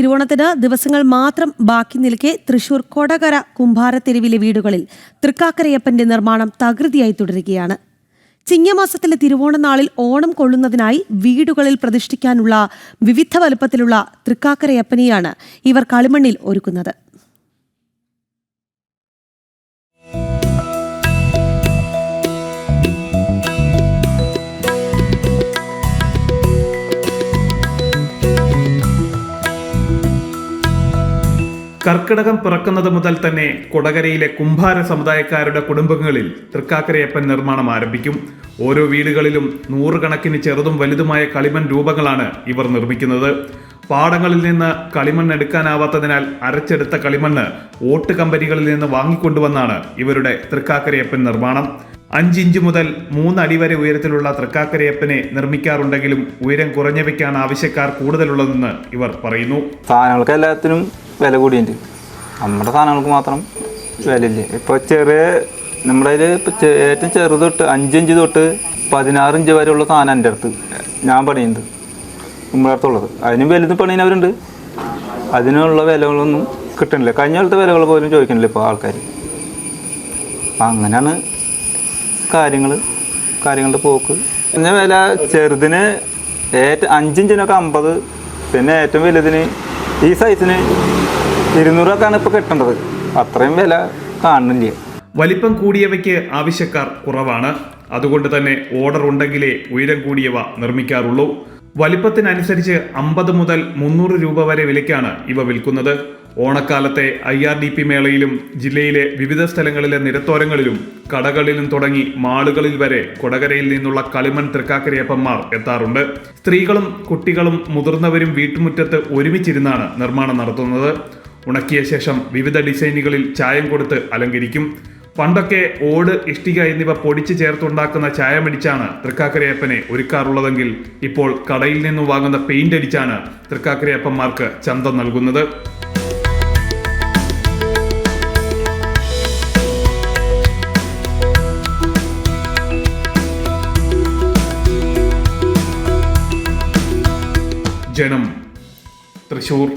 തിരുവോണത്തിന് ദിവസങ്ങൾ മാത്രം ബാക്കി നിൽക്കെ തൃശൂർ കൊടകര കുംഭാരത്തെരുവിലെ വീടുകളിൽ തൃക്കാക്കരയപ്പന്റെ നിർമ്മാണം തകൃതിയായി തുടരുകയാണ്. ചിങ്ങമാസത്തിലെ തിരുവോണനാളിൽ ഓണം കൊള്ളുന്നതിനായി വീടുകളിൽ പ്രതിഷ്ഠിക്കാനുള്ള വിവിധ വലുപ്പത്തിലുള്ള തൃക്കാക്കരയപ്പനെയാണ് ഇവർ കളിമണ്ണിൽ ഒരുക്കുന്നത്. കർക്കിടകം പിറക്കുന്നത് മുതൽ തന്നെ കൊടകരയിലെ കുംഭാര സമുദായക്കാരുടെ കുടുംബങ്ങളിൽ തൃക്കാക്കരയപ്പൻ നിർമ്മാണം ആരംഭിക്കും. ഓരോ വീടുകളിലും നൂറുകണക്കിന് ചെറുതും വലുതുമായ കളിമൺ രൂപങ്ങളാണ് ഇവർ നിർമ്മിക്കുന്നത്. പാടങ്ങളിൽ നിന്ന് കളിമൺ എടുക്കാനാവാത്തതിനാൽ അരച്ചെടുത്ത കളിമണ്ണ് ഓട്ട് കമ്പനികളിൽ നിന്ന് വാങ്ങിക്കൊണ്ടുവന്നാണ് ഇവരുടെ തൃക്കാക്കരയപ്പൻ നിർമ്മാണം. അഞ്ചിഞ്ച് മുതൽ മൂന്നടി വരെ ഉയരത്തിലുള്ള തൃക്കാക്കരയപ്പനെ നിർമ്മിക്കാറുണ്ടെങ്കിലും ഉയരം കുറഞ്ഞവയ്ക്കാണ് ആവശ്യക്കാർ കൂടുതലുള്ളതെന്ന് ഇവർ പറയുന്നു. സാധനങ്ങൾക്ക് എല്ലാത്തിനും വില കൂടിയുണ്ട് നമ്മുടെ സാധനങ്ങൾക്ക് മാത്രം വിലയില്ല? ഇപ്പോൾ ചെറിയ നമ്മുടെ അതിൽ ഏറ്റവും ചെറുത് തൊട്ട് അഞ്ചിഞ്ച് തൊട്ട് പതിനാറ് ഇഞ്ച് വരെയുള്ള സാധനം എന്റെ അടുത്ത്. ഞാൻ പണിയുന്നത്. നമ്മുടെ അടുത്തുള്ളത്. അതിനും വലുത് പണിയുന്നവരുണ്ട്. അതിനുള്ള വിലകളൊന്നും കിട്ടണില്ല. കഴിഞ്ഞ കാലത്തെ വിലകൾ പോലും ചോദിക്കണില്ല ഇപ്പോൾ ആൾക്കാർ അങ്ങനെയാണ് കാര്യങ്ങൾ കാര്യങ്ങളുടെ പോക്ക്. പിന്നെ വില ചെറുതിന് ഏറ്റവും അഞ്ചിഞ്ചിനൊക്കെ അമ്പത് പിന്നെ ഏറ്റവും വലുതിന് ഈ സൈസിന് ഇരുന്നൂറൊക്കെയാണ് ഇപ്പോൾ കിട്ടേണ്ടത്. അത്രയും വില കാണുന്നില്ല. വലിപ്പം കൂടിയവയ്ക്ക് ആവശ്യക്കാർ കുറവാണ്. അതുകൊണ്ട് തന്നെ ഓർഡർ ഉണ്ടെങ്കിലേ ഉയരം കൂടിയവ നിർമ്മിക്കാറുള്ളൂ. വലിപ്പത്തിനനുസരിച്ച് അമ്പത് മുതൽ മുന്നൂറ് രൂപ വരെ വിലയ്ക്കാണ് ഇവ വിൽക്കുന്നത്. ഓണക്കാലത്തെ ഐ ആർ ഡി പി മേളയിലും ജില്ലയിലെ വിവിധ സ്ഥലങ്ങളിലെ നിരത്തോരങ്ങളിലും കടകളിലും തുടങ്ങി മാളുകളിൽ വരെ കൊടകരയിൽ നിന്നുള്ള കളിമൺ തൃക്കാക്കരയപ്പന്മാർ എത്താറുണ്ട്. സ്ത്രീകളും കുട്ടികളും മുതിർന്നവരും വീട്ടുമുറ്റത്ത് ഒരുമിച്ചിരുന്നാണ് നിർമ്മാണം നടത്തുന്നത്. ഉണക്കിയ ശേഷം വിവിധ ഡിസൈനുകളിൽ ചായം കൊടുത്ത് അലങ്കരിക്കും. പണ്ടൊക്കെ ഓട് ഇഷ്ടിക എന്നിവ പൊടിച്ചു ചേർത്തുണ്ടാക്കുന്ന ചായമടിച്ചാണ് തൃക്കാക്കരയപ്പനെ ഒരുക്കാറുള്ളതെങ്കിൽ ഇപ്പോൾ കടയിൽ നിന്നും വാങ്ങുന്ന പെയിന്റ് അടിച്ചാണ് തൃക്കാക്കരയപ്പന്മാർക്ക് ചന്തം നൽകുന്നത്. ജനം തൃശൂർ